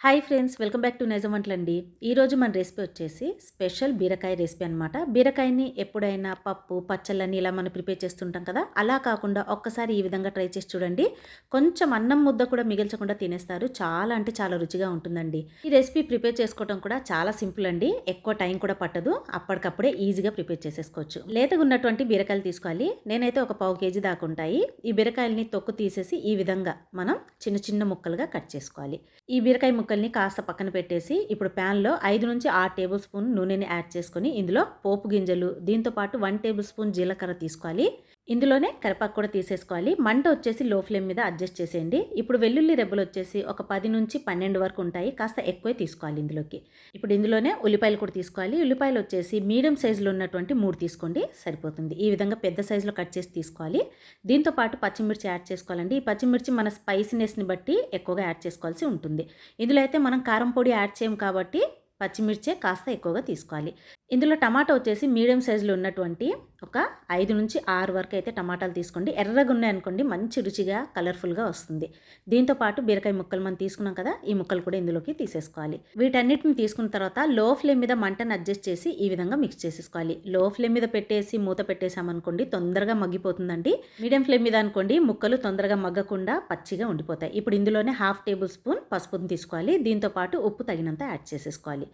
Hi friends welcome back to Nizam వంటలండి. ఈరోజు మన recipe వచ్చేసి స్పెషల్ బీరకాయ రెసిపీ అనమాట బీరకాయని ఎప్పుడైనా పప్పు పచ్చళ్ళని ఇలా మనం ప్రిపేర్ చేస్తుంటాం కదా అలా కాకుండా ఒక్కసారి ఈ విధంగా ట్రై చేసి చూడండి. కొంచెం అన్నం ముద్ద కూడా మిగిల్చకుండా తినేస్తారు. చాలా అంటే చాలా రుచిగా ఉంటుందండి. ఈ రెసిపీ ప్రిపేర్ చేసుకోవడం కూడా చాలా సింపుల్ అండి. ఎక్కువ టైం కూడా పట్టదు. అప్పటికప్పుడే ఈజీగా ప్రిపేర్ చేసేసుకోవచ్చు. లేతగా ఉన్నటువంటి బీరకాయలు తీసుకోవాలి. నేనైతే ఒక పావు కేజీ దాకా ఉంటాయి. ఈ బీరకాయలని తొక్కు తీసేసి ఈ విధంగా మనం చిన్న చిన్న ముక్కలుగా కట్ చేసుకోవాలి. ఈ బీరకాయ ముక్కల్ని కాస్త పక్కన పెట్టేసి ఇప్పుడు ప్యాన్లో ఐదు నుంచి ఆరు టేబుల్ స్పూన్ నూనెని యాడ్ చేసుకొని ఇందులో పోపు గింజలు దీంతోపాటు వన్ టేబుల్ స్పూన్ జీలకర్ర తీసుకోవాలి. ఇందులోనే కరిపాకు కూడా తీసేసుకోవాలి. మంట వచ్చేసి లో ఫ్లేమ్ మీద అడ్జస్ట్ చేసేయండి. ఇప్పుడు వెల్లుల్లి రెబ్బలు వచ్చేసి ఒక పది నుంచి పన్నెండు వరకు ఉంటాయి. కాస్త ఎక్కువే తీసుకోవాలి ఇందులోకి. ఇప్పుడు ఇందులోనే ఉల్లిపాయలు కూడా తీసుకోవాలి. ఉల్లిపాయలు వచ్చేసి మీడియం సైజులో ఉన్నటువంటి మూడు తీసుకోండి. సరిపోతుంది. ఈ విధంగా పెద్ద సైజులో కట్ చేసి తీసుకోవాలి. దీంతో పాటు పచ్చిమిర్చి యాడ్ చేసుకోవాలండి. ఈ పచ్చిమిర్చి మన స్పైసీనెస్ని బట్టి ఎక్కువగా యాడ్ చేసుకోవాల్సి ఉంటుంది. ఇందులో అయితే మనం కారం పొడి యాడ్ చేయం కాబట్టి పచ్చిమిర్చే కాస్త ఎక్కువగా తీసుకోవాలి. ఇందులో టమాటా వచ్చేసి మీడియం సైజులో ఉన్నటువంటి ఒక ఐదు నుంచి ఆరు వరకు అయితే టమాటాలు తీసుకోండి. ఎర్రగా ఉన్నాయనుకోండి మంచి రుచిగా కలర్ఫుల్గా వస్తుంది. దీంతో పాటు బీరకాయ ముక్కలు మనం తీసుకున్నాం కదా ఈ ముక్కలు కూడా ఇందులోకి తీసేసుకోవాలి. వీటన్నిటిని తీసుకున్న తర్వాత లో ఫ్లేమ్ మీద మంటను అడ్జస్ట్ చేసి ఈ విధంగా మిక్స్ చేసేసుకోవాలి. లో ఫ్లేమ్ మీద పెట్టేసి మూత పెట్టేసామనుకోండి తొందరగా మగ్గిపోతుందండి. మీడియం ఫ్లేమ్ మీద అనుకోండి ముక్కలు తొందరగా మగ్గకుండా పచ్చిగా ఉండిపోతాయి. ఇప్పుడు ఇందులోనే హాఫ్ టేబుల్ స్పూన్ పసుపుని తీసుకోవాలి. దీంతో పాటు ఉప్పు తగినంత యాడ్ చేసేసుకోవాలి.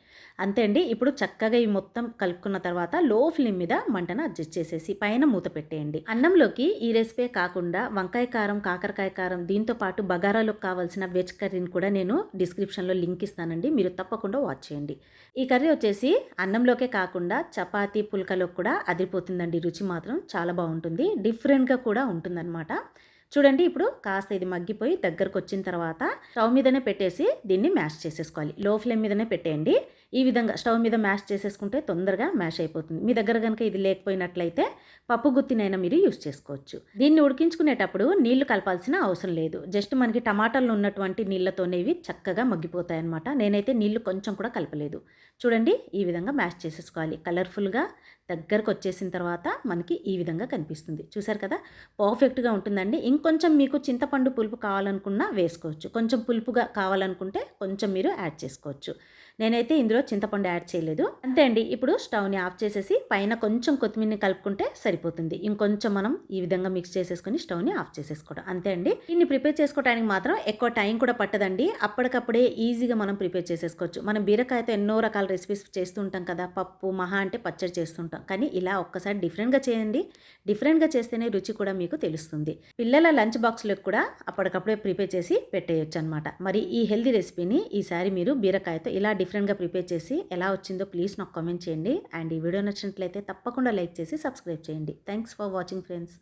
అంతే అండి. ఇప్పుడు చక్కగా ఈ మొత్తం కలుపుకున్న తర్వాత లో ఫ్లేమ్ మీద మంటను అడ్జస్ట్ చేసేసి పైన మూత పెట్టేయండి. అన్నంలోకి ఈ రెసిపీ కాకుండా వంకాయ కారం కాకరకాయ కారం దీంతో పాటు బగారాలోకి కావాల్సిన వెజ్ కర్రీని కూడా నేను డిస్క్రిప్షన్లో లింక్ ఇస్తానండి. మీరు తప్పకుండా వాచ్ చేయండి. ఈ కర్రీ వచ్చేసి అన్నంలోకే కాకుండా చపాతి పుల్కలో కూడా అదిరిపోతుందండి. రుచి మాత్రం చాలా బాగుంటుంది. డిఫరెంట్గా కూడా ఉంటుందన్నమాట. చూడండి ఇప్పుడు కాస్త ఇది మగ్గిపోయి దగ్గరకు వచ్చిన తర్వాత స్టవ్ మీదనే పెట్టేసి దీన్ని మ్యాష్ చేసేసుకోవాలి. లో ఫ్లేమ్ మీదనే పెట్టేయండి. ఈ విధంగా స్టవ్ మీద మ్యాష్ చేసేసుకుంటే తొందరగా మ్యాష్ అయిపోతుంది. మీ దగ్గర కనుక ఇది లేకపోయినట్లయితే పప్పు గుత్తినైనా మీరు యూస్ చేసుకోవచ్చు. దీన్ని ఉడికించుకునేటప్పుడు నీళ్ళు కలపాల్సిన అవసరం లేదు. జస్ట్ మనకి టమాటాలు ఉన్నటువంటి నీళ్ళతోనే ఇవి చక్కగా మగ్గిపోతాయన్నమాట. నేనైతే నీళ్ళు కొంచెం కూడా కలపలేదు. చూడండి ఈ విధంగా మ్యాష్ చేసేసుకోవాలి. కలర్ఫుల్గా దగ్గరకు వచ్చేసిన తర్వాత మనకి ఈ విధంగా కనిపిస్తుంది. చూసారు కదా? పర్ఫెక్ట్గా ఉంటుందండి. ఇంకొంచెం మీకు చింతపండు పులుపు కావాలనుకున్నా వేసుకోవచ్చు. కొంచెం పులుపుగా కావాలనుకుంటే కొంచెం మీరు యాడ్ చేసుకోవచ్చు. నేనైతే ఇందులో చింతపండు యాడ్ చేయలేదు. అంతే అండి. ఇప్పుడు స్టవ్ని ఆఫ్ చేసేసి పైన కొంచెం కొత్తిమీరని కలుపుకుంటే సరిపోతుంది. ఇంకొంచెం మనం ఈ విధంగా మిక్స్ చేసేసుకుని స్టవ్ని ఆఫ్ చేసేసుకోవడం. అంతే అండి. దీన్ని ప్రిపేర్ చేసుకోవడానికి మాత్రం ఎక్కువ టైం కూడా పట్టదండి. అప్పటికప్పుడే ఈజీగా మనం ప్రిపేర్ చేసేసుకోవచ్చు. మనం బీరకాయతో ఎన్నో రకాల రెసిపీస్ చేస్తుంటాం కదా. పప్పు మహా అంటే పచ్చడి చేస్తుంటాం కానీ ఇలా ఒక్కసారి డిఫరెంట్గా చేయండి. డిఫరెంట్గా చేస్తేనే రుచి కూడా మీకు తెలుస్తుంది. పిల్లల లంచ్ బాక్స్లకు కూడా అప్పటికప్పుడే ప్రిపేర్ చేసి పెట్టేయచ్చు అనమాట మరి ఈ హెల్దీ రెసిపీని ఈసారి మీరు బీరకాయతో ఇలా డిఫరెంట్ డిఫరెంట్గా ప్రిపేర్ చేసి ఎలా వచ్చిందో ప్లీజ్ నాకు కామెంట్ చేయండి. అండ్ ఈ వీడియో నచ్చినట్లయితే తప్పకుండా లైక్ చేసి సబ్స్క్రైబ్ చేయండి. Thanks for watching friends.